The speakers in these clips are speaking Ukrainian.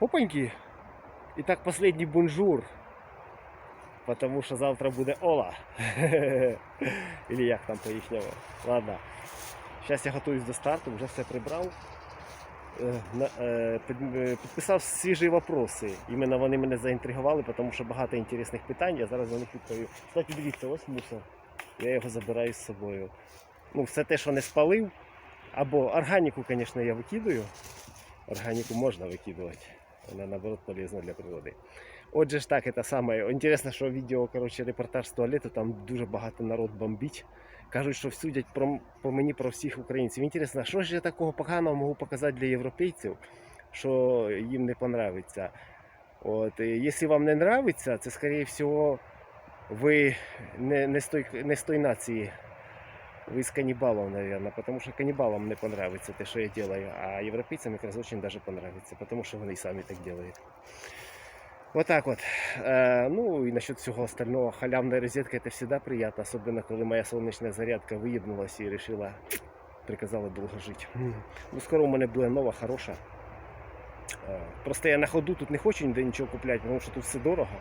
Опаньки. І так последній бонжур. Потому що завтра буде Ола. Или як там по їхньому. Ладно. Зараз я готуюсь до старту, вже все прибрав. Е, е, е, Підписав свіжі вопроси. Іменно вони мене заінтригували, тому що багато інтересних питань. Я зараз на них відповів. Кстати, дивіться, ось мусор. Я його забираю з собою. Ну, все те, що не спалив. Або органіку, звісно, я викидаю. Органіку можна викидувати. Вона наоборот полезна для природи. Отже ж так, це саме. Інтересно, що відео, коротше, репортаж з туалету, там дуже багато народ бомбить. Кажуть, що судять про, по мені про всіх українців. Інтересно, що ж я такого поганого можу показати для європейців, що їм не понравиться. От, якщо вам не нравиться, це, скоріше всього, ви не, не, з той, не з той нації Вы из каннибалов, наверное, потому что каннибалам не понравится то, что я делаю, а европейцам как раз очень даже понравится, потому что они и сами так делают. Вот так вот. Э, ну и насчет всего остального, халявная розетка это всегда приятно, особенно когда моя солнечная зарядка выебнулась и решила, приказала долго жить. М. Ну скоро у мене буде нова, хороша. Е, Просто я на ходу тут не хочу ніде нічого купляти, тому що тут все дорого.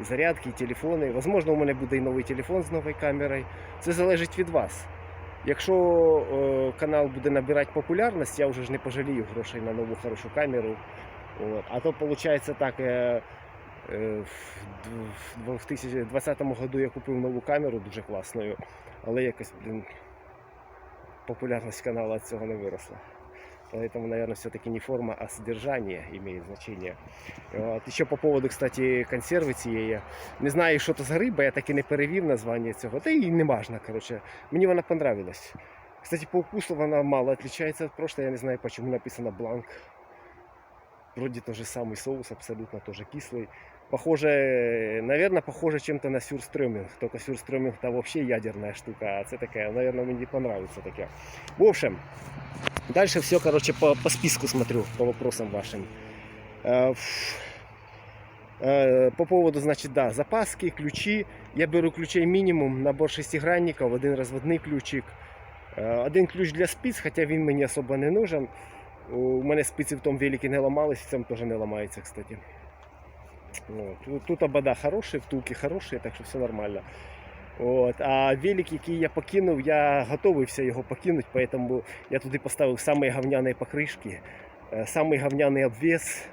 І зарядки, і телефони. Возможно, у мене буде і новий телефон з новою камерою. Це залежить від вас. Якщо е, канал буде набирати популярність, я вже ж не пожалію грошей на нову хорошу камеру. От. А то виходить так, е, в 2020 году я купив нову камеру дуже класною, але якось, блін, популярність каналу від цього не виросла. Поэтому, наверное, все-таки не форма, а содержание имеет значение. Вот. Еще по поводу, кстати, консерви цієї. Не знаю, що це за риба, я так і не перевів названня цього. Та і не важно, короче. Мені вона понравилась. Кстати, по вкусу вона мало отличается от прошлой. Я не знаю, почему написано бланк. Вроде тот же самый соус, абсолютно тоже кислый. Похоже, наверное, похоже чем-то на сюрстрёминг. Только сюрстрёминг это вообще ядерная штука. А це таке, наверное, мені понравится таке. В общем, дальше все, короче, по, по списку смотрю, по вопросам вашим. Э, э, По поводу, значит, да, запаски, ключи. Я беру ключей минимум, набор шестигранников, один розводний ключик, Е, один ключ для спиць, хоча він мені особо не нужен. У мене спиці в тому великі не ламались, в цьому теж не ламається, кстати. Тут, обода хороші, втулки хороші, так що все нормально. От. А велик, який я покинув, я готовився його покинути, тому я туди поставив самі говняні покришки, е, самий говняний обвес,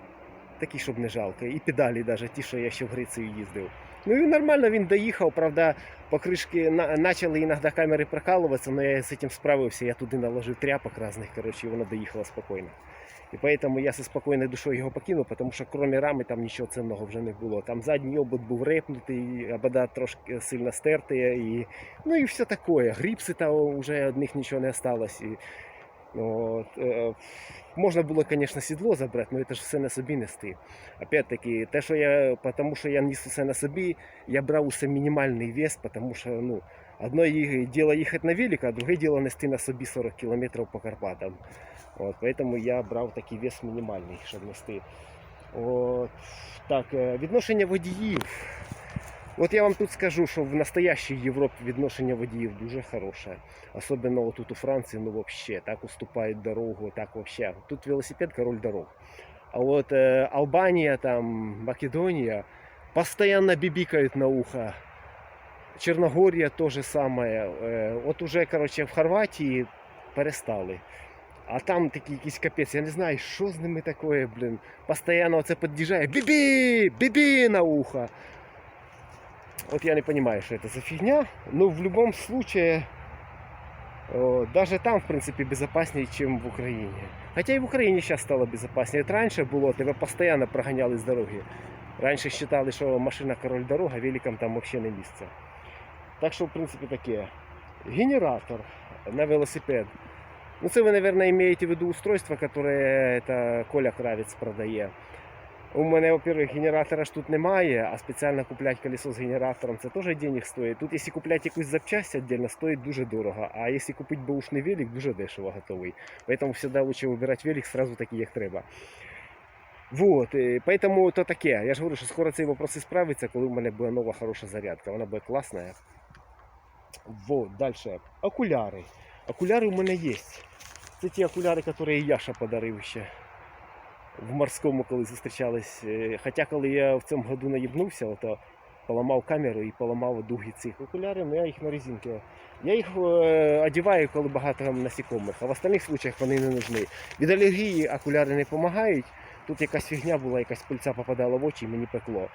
такий, щоб не жалко. І педалі, навіть ті, що я ще в Грецію їздив. Ну і нормально він доїхав, правда, покришки почали іноді камери прокалуватися, але я з цим справився, я туди наложив тряпок різних, коротше, і воно доїхало спокійно. І поэтому я зі спокійною душою його покинув, тому що крім рами там нічого цінного вже не було. Там задній обод був репнутий, обода трошки сильно стерті, і, ну і все таке. Гріпси там вже від них нічого не осталось. От, е, можна було, звісно, сідло забрати, але це ж все на собі нести. Опять-таки, те, що я, тому що я ніс усе на собі, я брав усе мінімальний вес, тому що ну, одно ї- діло їхати на велик, а друге діло нести на собі 40 км по Карпатам. От, поэтому я брав такий вес мінімальний, щоб нести. От, так, е, відношення водіїв. От я вам тут скажу, що в настоящій Європі відношення водіїв дуже хороше. Особливо тут у Франції, ну вообще, так уступають дорогу, так вообще. Тут велосипед король дорог. А вот э, Албания, там, Македония постоянно бибикают на ухо. Черногория то же самое. Э, от уже, короче, в Хорватії перестали. А там такий якийсь капець, я не знаю, що з ними таке, блін. Постоянно оце під'їжджає. Бібі! Бібі на ухо. Вот я не понимаю, что это за фигня. Но в любом случае, о, даже там, в принципе, безопаснее, чем в Украине. Хотя и в Украине сейчас стало безопаснее. Вот раньше было, тебе постоянно прогоняли с дороги. Раньше считали, что машина король дорога, великом там вообще не місце. Так що, в принципі, таке. Генератор на велосипед. Ну, це ви, мабуть, имеете в виду устройство, которое это Коля Кравець продає. У мене, во-первых, генератора ж тут немає, а спеціально купляти колесо з генератором це теж денег стоїть. Тут, якщо купляти якусь запчасть віддільно, стоїть дуже дорого. А якщо купити бушний велик, дуже дешево готовий. Поэтому всегда лучше вибирати велик сразу такий, як треба. Вот, і поэтому то таке. Я ж говорю, що скоро цей вопрос і справиться, коли в мене буде нова хороша зарядка. Вона буде класна. Вот, дальше. Окуляри. Окуляри у мене є. Це ті окуляри, які Яша подарив ще. в морському, коли зустрічались. Е, Хоча коли я в цьому году наїбнувся, то поламав камеру і поламав дуги цих окулярів, ну я їх на резинки. Я їх е, одягаю, коли багато насікомих, а в остальних случаях вони не нужны. Від алергії окуляри не допомагають. Тут якась фігня була, якась пильця попадала в очі і мені пекло.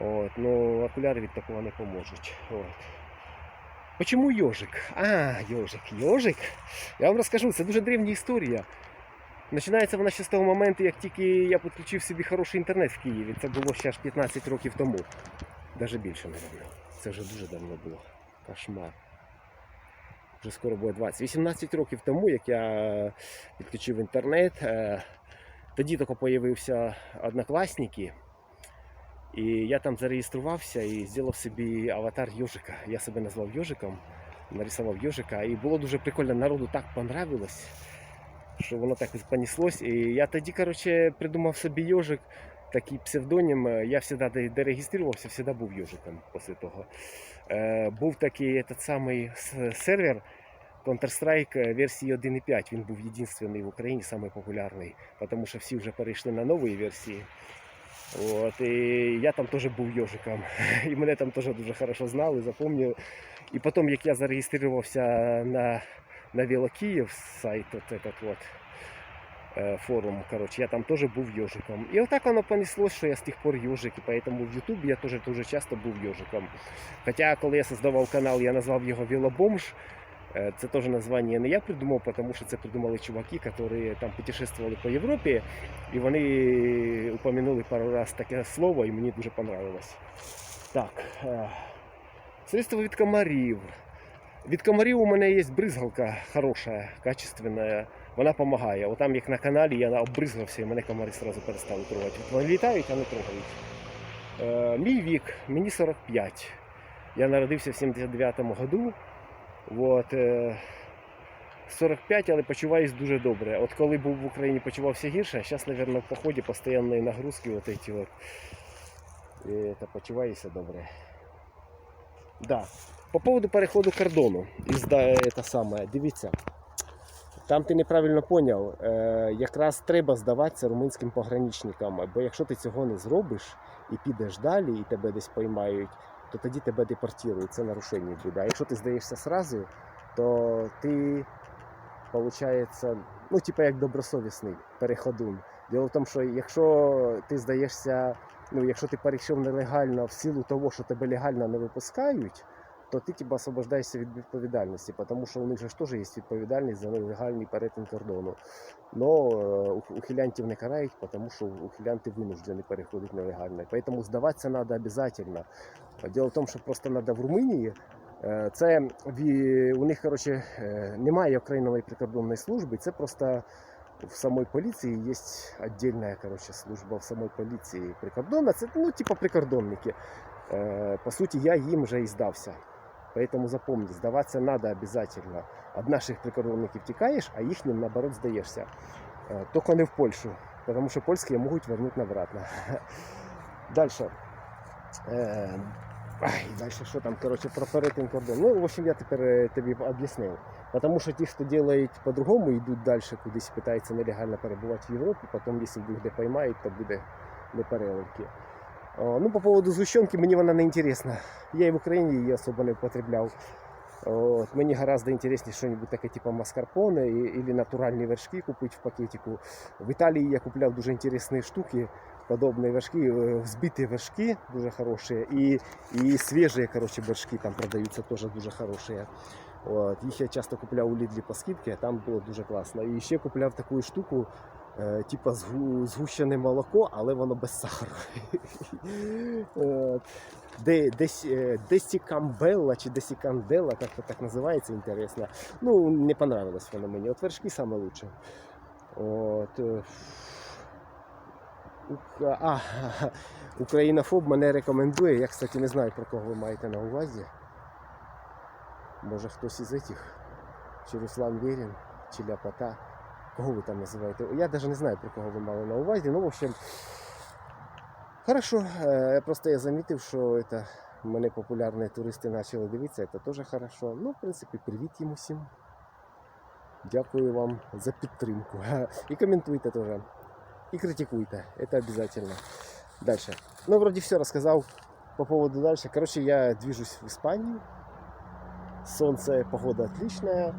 От, ну, окуляри від такого не поможуть. От. Почему йожик? А, йожик, йожик. Я вам розкажу, це дуже древня історія. Починається вона ще з того моменту, як тільки я підключив собі хороший інтернет в Києві. Це було ще аж 15 років тому. Навіть більше, мабуть. Це вже дуже давно було. Кошмар. Вже скоро буде 20. 18 років тому, як я підключив інтернет, е, тоді тільки з'явився однокласники. І я там зареєструвався і зробив собі аватар Йожика. Я себе назвав Йожиком, нарисував Йожика. І було дуже прикольно, народу так понравилось, що воно так понеслось. І я тоді, коротше, придумав собі Йожик, такий псевдонім. Я завжди де завжди був Йожиком після того. Е, був такий этот самий сервер Counter-Strike версії 1.5. Він був єдиний в Україні, самий тому що всі вже перейшли на нові версії. От, і я там теж був йожиком. І мене там теж дуже хорошо знали, запам'ятали. І потім, як я зареєструвався на, на Велокиїв сайт, от этот вот, е, форум, коротше, я там теж був йожиком. І отак воно понеслось, що я з тих пор йожик, і поэтому в Ютубі я теж дуже часто був йожиком. Хоча, коли я создавав канал, я назвав його Велобомж. Це теж названня не я придумав, тому що це придумали чуваки, які там путешествували по Європі, і вони упомянули пару раз таке слово, і мені дуже понравилось. Так. е, Средство від комарів. Від комарів у мене є бризгалка хороша, качественна. Вона допомагає. Отам, як на каналі, я оббризгався і мене комари одразу перестали трогати. От Вони літають, а не трогають. Е, мій вік, мені 45. Я народився в 79-му году. От, е, 45, але почуваюсь дуже добре. От коли був в Україні, почувався гірше, а зараз, мабуть, в поході постійної нагрузки, от эти от, і, та почуваюся добре. Да. По поводу переходу кордону. Да, це саме, дивіться. Там ти неправильно поняв, е, якраз треба здаватися румунським пограничникам, бо якщо ти цього не зробиш і підеш далі, і тебе десь поймають, то тоді тебе депортують, це нарушення буде. А якщо ти здаєшся сразу, то ти, виходить, ну, типа як добросовісний переходун. Діло в тому, що якщо ти здаєшся, ну, якщо ти перейшов нелегально в силу того, що тебе легально не випускають, то ти типа освобождаєшся від відповідальності, тому що у них же ж теж є відповідальність за нелегальний перетин кордону. Но е, ух- ухилянтів не карають, тому що ухилянти винуждені переходити нелегально. Тому здаватися треба обов'язково. Діло в тому, що просто треба в Румунії. е, Це у них коротше, е, немає окремої прикордонної служби, це просто в самій поліції є віддільна коротше, служба в самій поліції прикордонна. Це ну, типу прикордонники. Е, По суті, я їм вже і здався. Поэтому запомни, здаватися треба обов'язково. Від наших прикордонників тікаєш, а їхнім наоборот здаєшся. Е, Тільки не в Польщу, тому що польські можуть вернути обратно. Далі. Далі що там, коротше, про перетин кордону. Ну, в общем, я тепер е, тобі об'яснив. Тому що ті, хто делають по-другому, йдуть далі кудись, питаються нелегально перебувати в Європі, потім, якщо їх де поймають, то буде не переливки. О, ну, по поводу згущенки, мені вона не інтересна. Я і в Україні її особо не употребляв. От, мені гораздо інтересніше щось таке, типу маскарпоне або натуральні вершки купити в пакетику. В Італії я купляв дуже інтересні штуки, подобні вершки, е, взбиті вершки дуже хороші, і, і свіжі коротше, вершки там продаються теж дуже хороші. От, їх я часто купляв у Лідлі по скидці, там було дуже класно. І ще купляв таку штуку, е, типу згущене молоко, але воно без сахару. Де, десь, е, Десікамбелла чи Десіканделла, як то так називається, інтересно. Ну, не понравилось воно мені. От вершки саме лучше. От. е, А, Українофоб мене рекомендує. Я, кстати, не знаю, про кого ви маєте на увазі. Може хтось із этих, чи Руслан Вєрін, чи Ляпота. Кого ви там називаєте? Я навіть не знаю, про кого ви мали на увазі. Ну, в общем, хорошо. Е, Просто я замітив, що это, мене популярні туристи почали дивитися, це теж хорошо. Ну, в принципі, привіт їм усім. Дякую вам за підтримку. І коментуйте теж. и критикуйте. Это обязательно. Дальше. Ну, вроде все рассказал по поводу дальше. Короче, я движусь в Испанию. Солнце, погода отличная.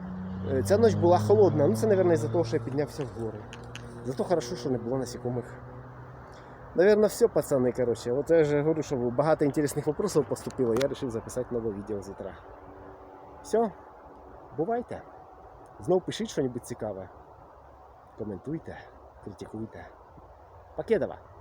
Е, Ця ніч була холодна, ну це, мабуть, із-за того, що я піднявся в. Зато хорошо, що не було насекомих. Наверное, все, пацаны, короче. Вот я же говорю, что багато интересных вопросов поступило. Я решил записать новое видео з. Все, бувайте. Знов пишіть щось цікаве. Коментуйте, критикуйте. Покедова.